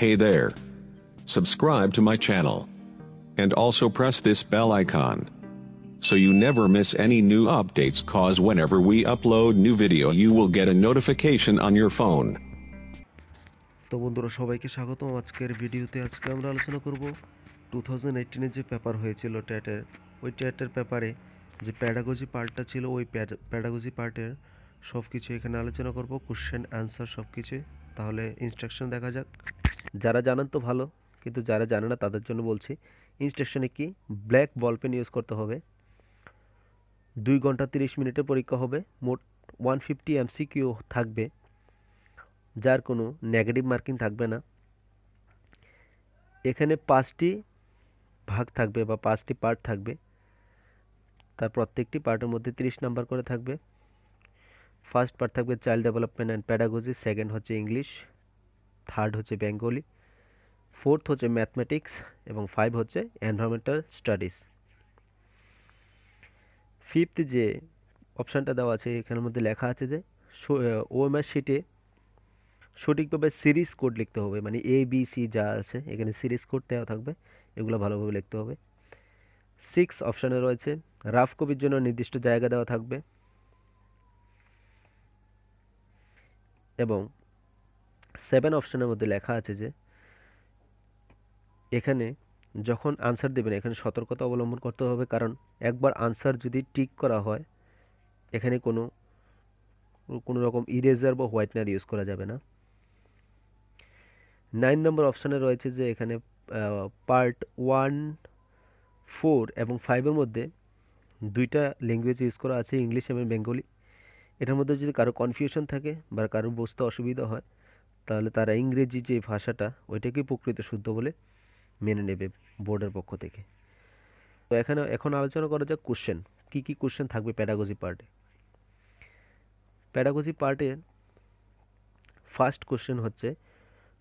Hey there. Subscribe to my channel. And also press this bell icon. So you never miss any new updates cause whenever we upload new video you will get a notification on your phone. তো বন্ধুরা সবাইকে স্বাগতম আজকের ভিডিওতে আজকে আমরা আলোচনা করব টু থাউজেন্ড যে পেপার হয়েছিল ট্যাটের ওই ট্যাটের পেপারে যে প্যাডাগজি পার্টটা ছিল ওই প্যাডাগজি পার্টের সব কিছু এখানে আলোচনা করব কোশ্চেন অ্যান্সার সব কিছুই তাহলে ইনস্ট্রাকশন দেখা যাক যারা জানেন তো ভালো, কিন্তু যারা জানে না তাদের জন্য বলছি ইনস্ট্রাকশনে কি? ব্ল্যাক বল পেন ইউজ করতে হবে। দুই ঘণ্টা তিরিশ মিনিটের পরীক্ষা হবে। মোট ওয়ান ফিফটি এমসিকিউ থাকবে, যার কোনো নেগেটিভ মার্কিং থাকবে না। এখানে পাঁচটি ভাগ থাকবে বা পাঁচটি পার্ট থাকবে। তার প্রত্যেকটি পার্টের মধ্যে তিরিশ নাম্বার করে থাকবে। ফার্স্ট পার্ট থাকবে child development and pedagogy second হচ্ছে ইংলিশ থার্ড হচ্ছে বেঙ্গলি ফোর্থ হচ্ছে ম্যাথমেটিক্স এবং ফাইভ হচ্ছে এনভায়রনমেন্টাল স্টাডিজ ফিফথ যে অপশানটা দেওয়া আছে, এখানের মধ্যে লেখা আছে যে ওএমআর শিটে সঠিকভাবে সিরিজ কোড লিখতে হবে মানে এ বি সি যা আছে, এখানে সিরিজ কোড দেওয়া থাকবে, এগুলো ভালোভাবে লিখতে হবে। সিক্স অপশানে রয়েছে রাফ কপির জন্য নির্দিষ্ট জায়গা দেওয়া থাকবে। এবং সেভেন অপশানের মধ্যে লেখা আছে যে, এখানে যখন আনসার দেবেন, এখানে সতর্কতা অবলম্বন করতে হবে। কারণ একবার আনসার যদি টিক করা হয়, এখানে কোনো কোনো রকম ইরেজার বা হোয়াইটনার ইউজ করা যাবে না। নাইন নম্বর অপশানে রয়েছে যে, এখানে পার্ট ওয়ান ফোর এবং ফাইভের মধ্যে দুইটা ল্যাঙ্গুয়েজ ইউজ করা আছে, ইংলিশ এবং বেঙ্গলি। এটার মধ্যে যদি কারও কনফিউশন থাকে বা কারও বুঝতে অসুবিধা হয় তাহলে তারা ইংরেজি যে ভাষাটা, ওইটাকেই প্রকৃত শুদ্ধ বলে মেনে নেবে বোর্ডের পক্ষ থেকে। তো এখানে, এখন আলোচনা করা যাক কোশ্চেন কী কী কোশ্চেন থাকবে প্যাডাগজি পার্টে প্যাডাগজি পার্টের ফার্স্ট কোশ্চেন হচ্ছে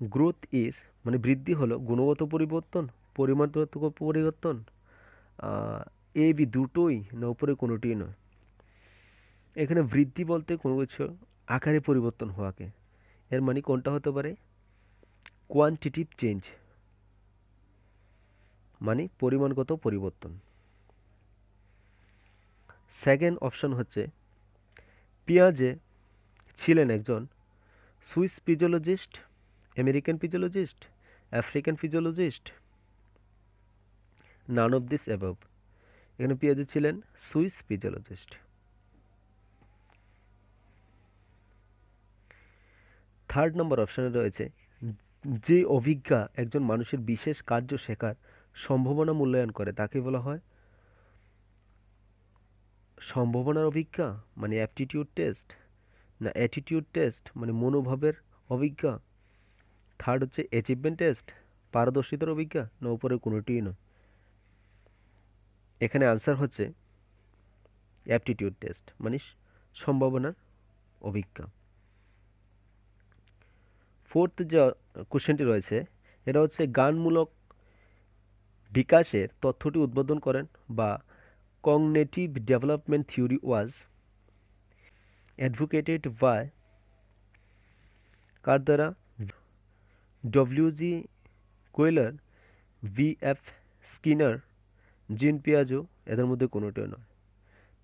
গ্রোথ ইজ মানে বৃদ্ধি হলো গুণগত পরিবর্তন, পরিমাণগত পরিবর্তন এ বি দুটোই না উপরে কোনোটিই নয়। এখানে বৃদ্ধি বলতে কোনো কিছু, আকারে পরিবর্তন হওয়াকে। এর মানে কোনটা হতে পারে? কোয়ান্টিটিভ চেঞ্জ মানে পরিমাণগত পরিবর্তন। সেকেন্ড অপশন হচ্ছে, পিয়াজে ছিলেন একজন Swiss physiologist, American physiologist, African physiologist none of this above এখানে পিয়াজে ছিলেন সুইস ফিজিওলজিস্ট। থার্ড নম্বর অপশানে রয়েছে, যে অভিজ্ঞা একজন মানুষের বিশেষ কার্য শেখার সম্ভাবনা মূল্যায়ন করে, তাকে বলা হয় সম্ভাবনার অভিজ্ঞা মানে অ্যাপটিটিউড টেস্ট না অ্যাটিটিউড টেস্ট মানে মনোভাবের অভিজ্ঞা। থার্ড হচ্ছে অ্যাচিভমেন্ট টেস্ট পারদর্শিতার অভিজ্ঞা, না উপরে কোনোটিই নয়। এখানে আনসার হচ্ছে অ্যাপটিটিউড টেস্ট মানে সম্ভাবনার অভিজ্ঞা। ফোর্থ যে কোশ্চেনটি রয়েছে, এটা হচ্ছে গানমূলক বিকাশের তথ্যটি উদ্বোধন করেন বা cognitive development theory was advocated by কার দ্বারা? WG Kohler V F Skinner Jean পিয়াজো এদের মধ্যে কোনোটিও নয়।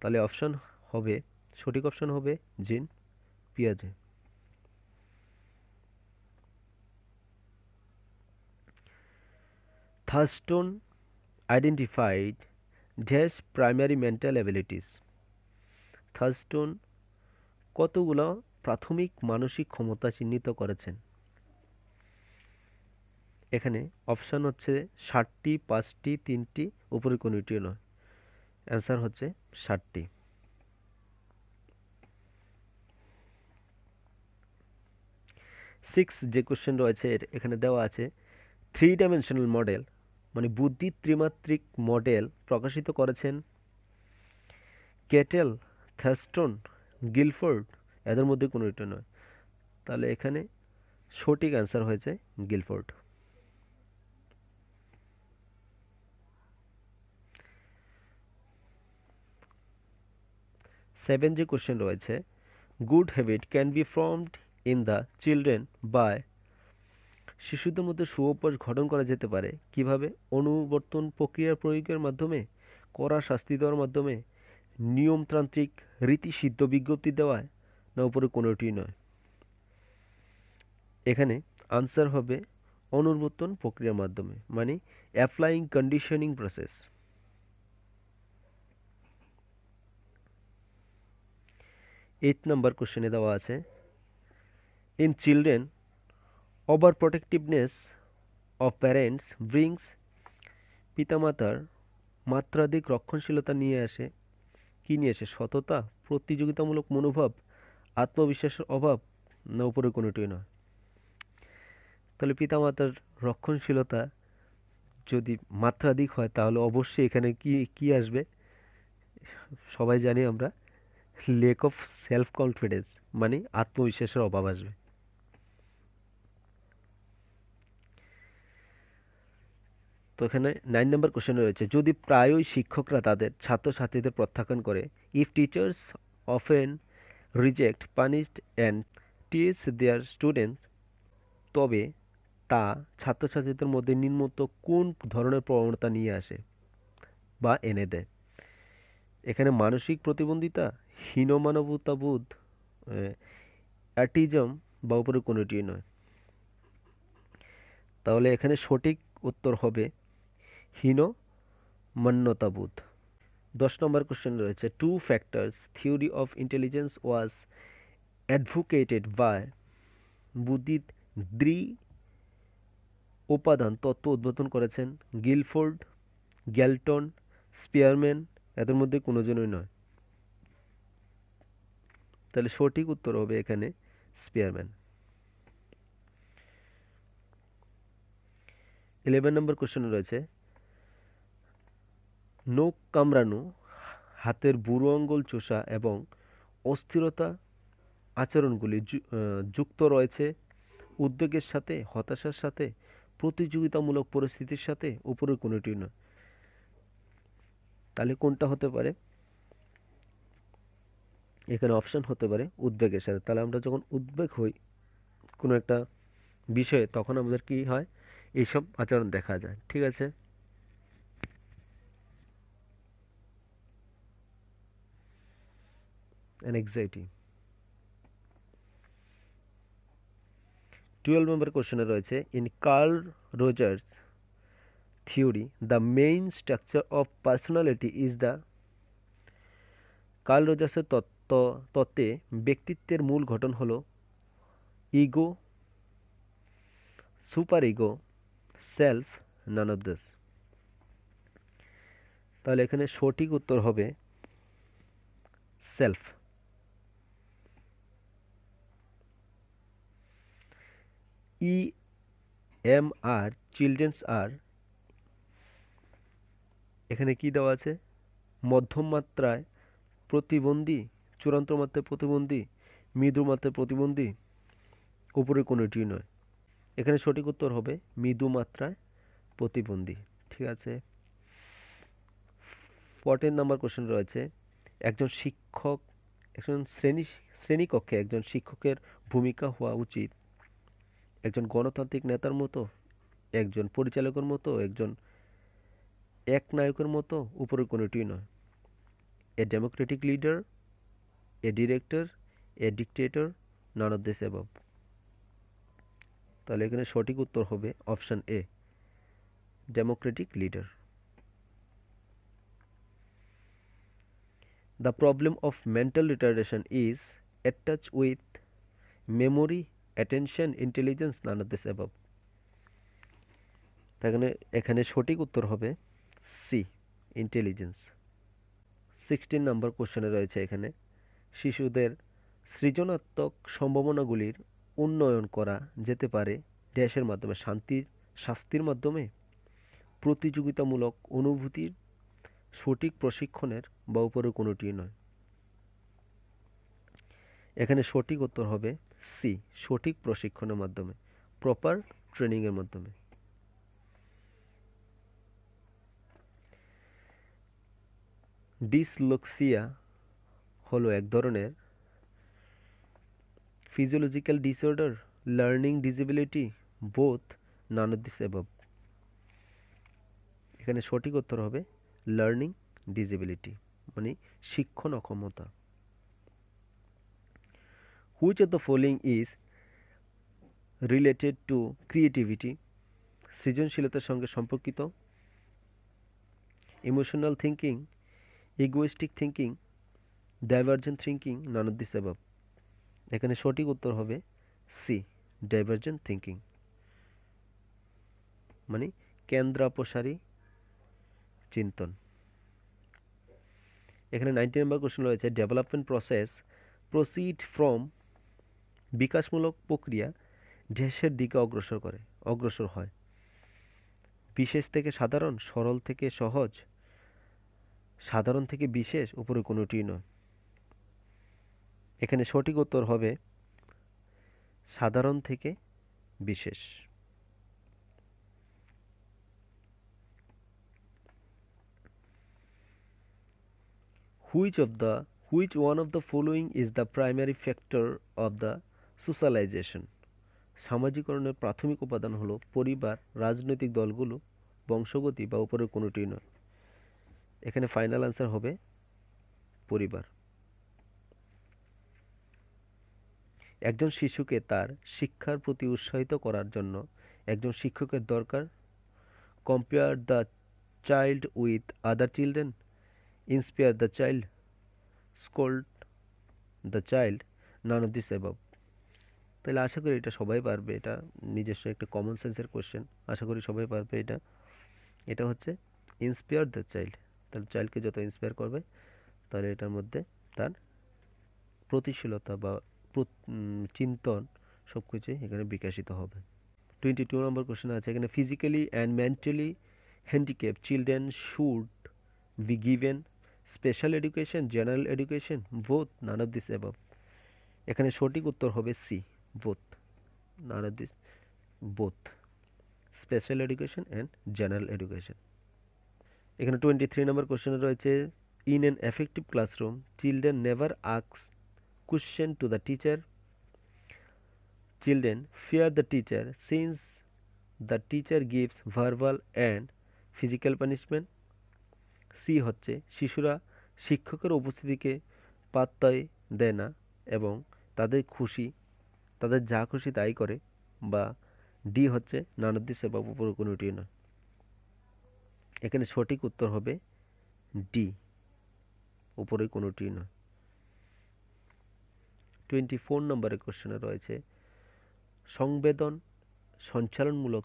তাহলে অপশান হবে, সঠিক অপশান হবে Jean পিয়াজে Thurstone identified dash primary mental abilities Thurstone কতগুলো প্রাথমিক মানসিক ক্ষমতা চিহ্নিত করেছেন? এখানে অপশান হচ্ছে ষাটটি, পাঁচটি, তিনটি উপরে কোনোটিও নয়। অ্যান্সার হচ্ছে ষাটটি। সিক্স যে কোশ্চেন রয়েছে এখানে দেওয়া আছে থ্রি ডাইমেনশনাল মডেল মানে বুদ্ধি ত্রিমাত্রিক মডেল প্রকাশিত করেছেন কেটেল, থ্যাস্টন, গিলফোর্ড। এদের মধ্যে কোনো এটা নয়। তাহলে এখানে সঠিক অ্যান্সার হয়েছে গিলফোর্ড। সেভেন যে কোশ্চেন রয়েছে good habit can be formed in the children by শিশুদের মধ্যে সুঅভ্যাস গঠন করা যেতে পারে। কীভাবে? অনুবর্তন প্রক্রিয়ার প্রয়োগের মাধ্যমে, কড়া শাস্তি দেওয়ার মাধ্যমে, নিয়মতান্ত্রিক রীতিসিদ্ধ বিজ্ঞপ্তি দেওয়ায়, না উপরে কোনোটি নয়। এখানে আনসার হবে অনুবর্তন প্রক্রিয়ার মাধ্যমে মানে applying conditioning process eight number কোশ্চেনে দেওয়া আছে in children over protectiveness of parents brings পিতামাতার মাত্রাধিক রক্ষণশীলতা নিয়ে আসে। কী নিয়ে আসে? সততা, প্রতিযোগিতামূলক মনোভাব, আত্মবিশ্বাসের অভাব না উপরে কোনোটি নয়। তাহলে পিতামাতার রক্ষণশীলতা যদি মাত্রাধিক হয়, তাহলে অবশ্যই এখানে কি কি আসবে? সবাই জানি আমরা। লেক অফ সেলফ কনফিডেন্স মানে আত্মবিশ্বাসের অভাব আসবে। তো এখানে নাইন নাম্বার কোশ্চেনে রয়েছে, যদি প্রায়ই শিক্ষকরা তাদের ছাত্রছাত্রীদের প্রত্যাখ্যান করে if teachers often reject punished and teach their students তবে তা ছাত্রছাত্রীদের মধ্যে নিম্নত কোন ধরনের প্রবণতা নিয়ে আসে বা এনে দেয়? এখানে মানসিক প্রতিবন্ধিতা, হীনমানবতাবোধ অ্যাটিজম বা উপরে কোনোটি নয়। তাহলে এখানে সঠিক উত্তর হবে হীন মান্যতাবোধ দশ নম্বর কোশ্চেন রয়েছে two factors theory of intelligence was advocated by বুদ্ধিত দ্রি উপাদান তত্ত্ব উদ্বোধন করেছেন গিলফোর্ড গ্যালটন স্পিয়ারম্যান, এদের মধ্যে কোনো জনই নয়। তাহলে সঠিক উত্তর হবে এখানে স্পিয়ারম্যান। ইলেভেন নম্বর কোশ্চেন রয়েছে নখ কামড়ানো, হাতের বুড়ো আঙ্গুল চোষা এবং অস্থিরতা আচরণগুলি যুক্ত রয়েছে। উদ্বেগের সাথে, হতাশার সাথে, প্রতিযোগিতামূলক পরিস্থিতির সাথে উপরের কোনোটি নয়। তাহলে কোনটা হতে পারে? এখানে অপশান হতে পারে উদ্বেগের সাথে। তাহলে আমরা যখন উদ্বেগ হই কোনো একটা বিষয়ে, তখন আমাদের কি হয়? এইসব আচরণ দেখা যায়। ঠিক আছে? Anxiety. টুয়েলভ নম্বর কোশ্চেনে রয়েছে in Carl Rogers theory the main structure of personality is the Carl রোজার্সের তত্ত্ব, তত্ত্বে ব্যক্তিত্বের মূল গঠন হলো ego super ego self none of this তাহলে এখানে সঠিক উত্তর হবে সেলফ ই এম আর চিলড্রেন্স আর এখানে কি দেওয়া আছে? মধ্যম মাত্রায় প্রতিবন্ধী, চূড়ান্ত মাত্রায় প্রতিবন্ধী, মৃদু মাত্রায় প্রতিবন্ধী উপরে কোনোটি নয়। এখানে সঠিক উত্তর হবে মৃদু মাত্রায় প্রতিবন্ধী। ঠিক আছে? ফোরটিন নাম্বার কোশ্চেন রয়েছে, একজন শিক্ষক, একজন শ্রেণি শ্রেণীকক্ষে একজন শিক্ষকের ভূমিকা হওয়া উচিত। একজন গণতান্ত্রিক নেতার মতো একজন পরিচালকের মতো একজন এক নায়কের মতো উপরে কোনোটি নয়। A democratic leader a director a dictator none of this above তাহলে এখানে সঠিক উত্তর হবে option a democratic leader. The problem of mental retardation is attached with memory, attention, intelligence, none of this above. এখানে এখানে সঠিক উত্তর হবে সি ইন্টেলিজেন্স সিক্সটিন নাম্বার কোশ্চেনে রয়েছে এখানে। শিশুদের সৃজনাত্মক সম্ভাবনাগুলির উন্নয়ন করা যেতে পারে ড্যাশের মাধ্যমে শান্তির শাস্তির মাধ্যমে। প্রতিযোগিতামূলক অনুভূতির সঠিক প্রশিক্ষণের বা উপরে কোনোটি নয়। এখানে সঠিক উত্তর হবে সি, সঠিক প্রশিক্ষণের মাধ্যমে প্রপার ট্রেনিংয়ের মাধ্যমে। ডিসলোক্সিয়া হলো এক ধরনের physiological disorder learning disability both none of this এখানে সঠিক উত্তর হবে লার্নিং ডিজেবিলিটি মানে শিক্ষণ অক্ষমতা। Which of the following is related to creativity সৃজনশীলতার সঙ্গে সম্পর্কিত emotional thinking egoistic thinking divergent thinking none of this এখানে সঠিক উত্তর হবে সি ডাইভার্জেন্ট থিঙ্কিং মানে কেন্দ্রাপসারী চিন্তন। এখানে নাইনটি নাম্বার কোশ্চেন রয়েছে ডেভেলপমেন্ট প্রসেস প্রসিড ফ্রম বিকাশমূলক প্রক্রিয়া ঢেসের দিকে অগ্রসর করে, অগ্রসর হয়। বিশেষ থেকে সাধারণ, সরল থেকে সহজ, সাধারণ থেকে বিশেষ উপরে কোনোটি নয়। এখানে সঠিক উত্তর হবে সাধারণ থেকে বিশেষ। Which of the which one of the following is the primary factor of the socialisation. সামাজিকরণের প্রাথমিক উপাদান হলো পরিবার, রাজনৈতিক দলগুলো, বংশগতি বা উপরের কোনোটি নয়। এখানে ফাইনাল আনসার হবে পরিবার। একজন শিশুকে তার শিক্ষার প্রতি উৎসাহিত করার জন্য একজন শিক্ষকের দরকার। Compare the child with other children inspire the child scold the child none of this above তাহলে আশা করি এটা সবাই পারবে, এটা নিজস্ব একটা কমন সেন্সের কোশ্চেন আশা করি সবাই পারবে এটা। এটা হচ্ছে ইন্সপায়ার দ্য চাইল্ড তাহলে চাইল্ডকে যত ইন্সপায়ার করবে, তাহলে এটার মধ্যে তার প্রতিশীলতা বা চিন্তন সব কিছুই এখানে বিকাশিত হবে। টোয়েন্টি টু নম্বর কোশ্চেন আছে, এখানে physically and mentally handicap children should be given special education general education both none of this above এখানে সঠিক উত্তর হবে C both none of this both special education and general education এখানে twenty three number কোশ্চেনে রয়েছে in an effective classroom children never asks question to the teacher. Children fear the teacher since the teacher gives verbal and physical punishment. C হচ্ছে, শিশুরা শিক্ষকের উপস্থিতিকে পাত্তাই দেয় না এবং তাদের খুশি তাদের যা খুশি তাই করে, বা ডি হচ্ছে নানদ্দি সেবা উপর কোনোটি নয়। এখানে সঠিক উত্তর হবে ডি, উপরে কোনোটি নয়। টোয়েন্টি ফোর নম্বরের কোশ্চেনে রয়েছে, সংবেদন সঞ্চালনমূলক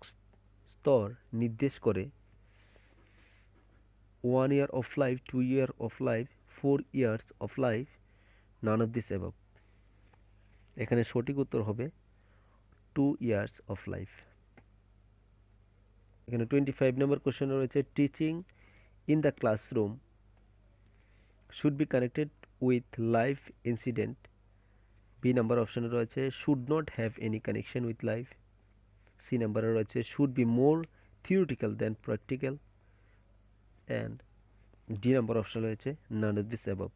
স্তর নির্দেশ করে one year of life two year of life four years of life none of this above এখানে সঠিক উত্তর হবে টু ইয়ার্স অফ লাইফ এখানে টোয়েন্টি ফাইভ নম্বর কোশ্চেন রয়েছে teaching in the classroom should be connected with life incident B number অপশানে রয়েছে should not have any connection with life C নাম্বারে রয়েছে should be more theoretical than practical and D number option রয়েছে নান of this above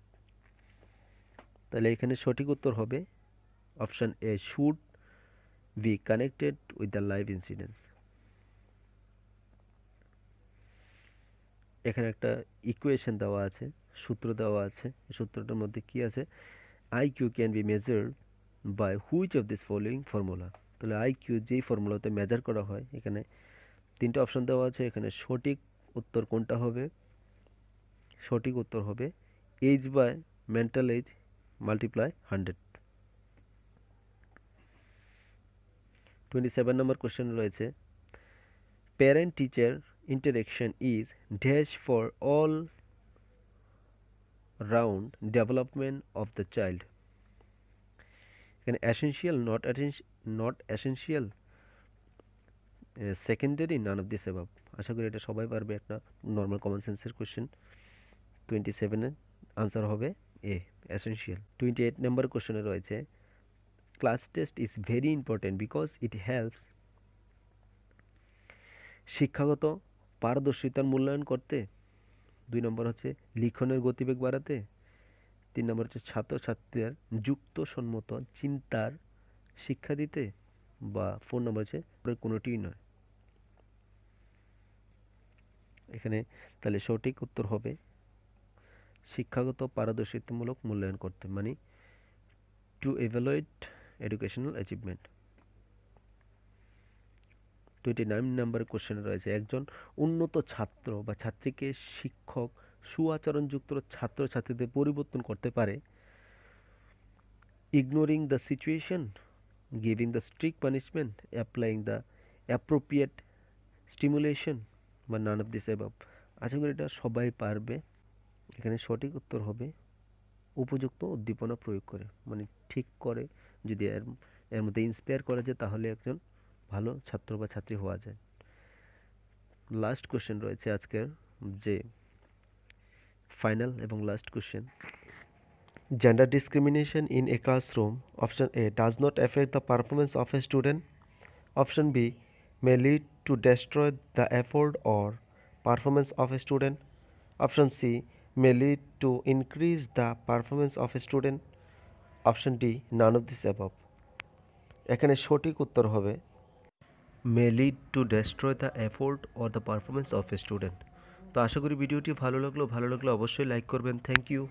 তাহলে এখানে সঠিক উত্তর হবে option A should be connected with the live incidence এখানে একটা ইকুয়েশন দেওয়া আছে, সূত্র দেওয়া আছে। সূত্রটার মধ্যে কি আছে? IQ can be measured by which of this following formula তাহলে আইকিউ যেই ফর্মুলাতে মেজার করা হয়, এখানে তিনটে অপশন দেওয়া আছে। এখানে সঠিক উত্তর কোনটা হবে? সঠিক উত্তর হবে age by mental age multiply hundred twenty seven number question রয়েছে। Parent teacher interaction is dash for all round development of the child এখানে essential, not not essential secondary none of this above আশা করি এটা সবাই পারবে একটা normal common সেন্সের question twenty সেভেনের answer হবে A essential twenty eight number কোশ্চেনে রয়েছে class test is very important because it helps শিক্ষাগত পারদর্শিতার মূল্যায়ন করতে। দুই নম্বর হচ্ছে লিখনের গতিবেগ বাড়াতে। তিন নম্বর হচ্ছে ছাত্রছাত্রীদের যুক্ত সম্মত চিন্তার শিক্ষা দিতে বা ফোন নম্বর হচ্ছে কোনোটিই নয়। এখানে তাহলে সঠিক উত্তর হবে শিক্ষাগত পারদর্শিতামূলক মূল্যায়ন করতে। মানে to evaluate educational achievement twenty nine number question রয়েছে, একজন উন্নত ছাত্র বা ছাত্রীকে শিক্ষক সুআচরণযুক্ত ছাত্রছাত্রীদের পরিবর্তন করতে পারে। Ignoring the situation giving the strict punishment applying the appropriate stimulation বা নান অফ দিস অ্যাবাব আশা করি এটা সবাই পারবে। এখানে সঠিক উত্তর হবে, উপযুক্ত উদ্দীপনা প্রয়োগ করে মানে ঠিক করে যদি এর এর মধ্যে ইন্সপায়ার করা যায়, তাহলে একজন ভালো ছাত্র বা ছাত্রী হওয়া যায়। লাস্ট কোশ্চেন রয়েছে আজকের, যে ফাইনাল এবং last question gender discrimination in a classroom option A does not affect the performance of a student option B may lead to destroy the effort or performance of a student option C may lead to increase the performance of a student Option D none of this above এখানে সঠিক উত্তর হবে may lead to destroy the effort or the performance of a student তো আশা করি ভিডিওটি ভালো লাগল। ভালো লাগলে অবশ্যই লাইক করবেন। Thank you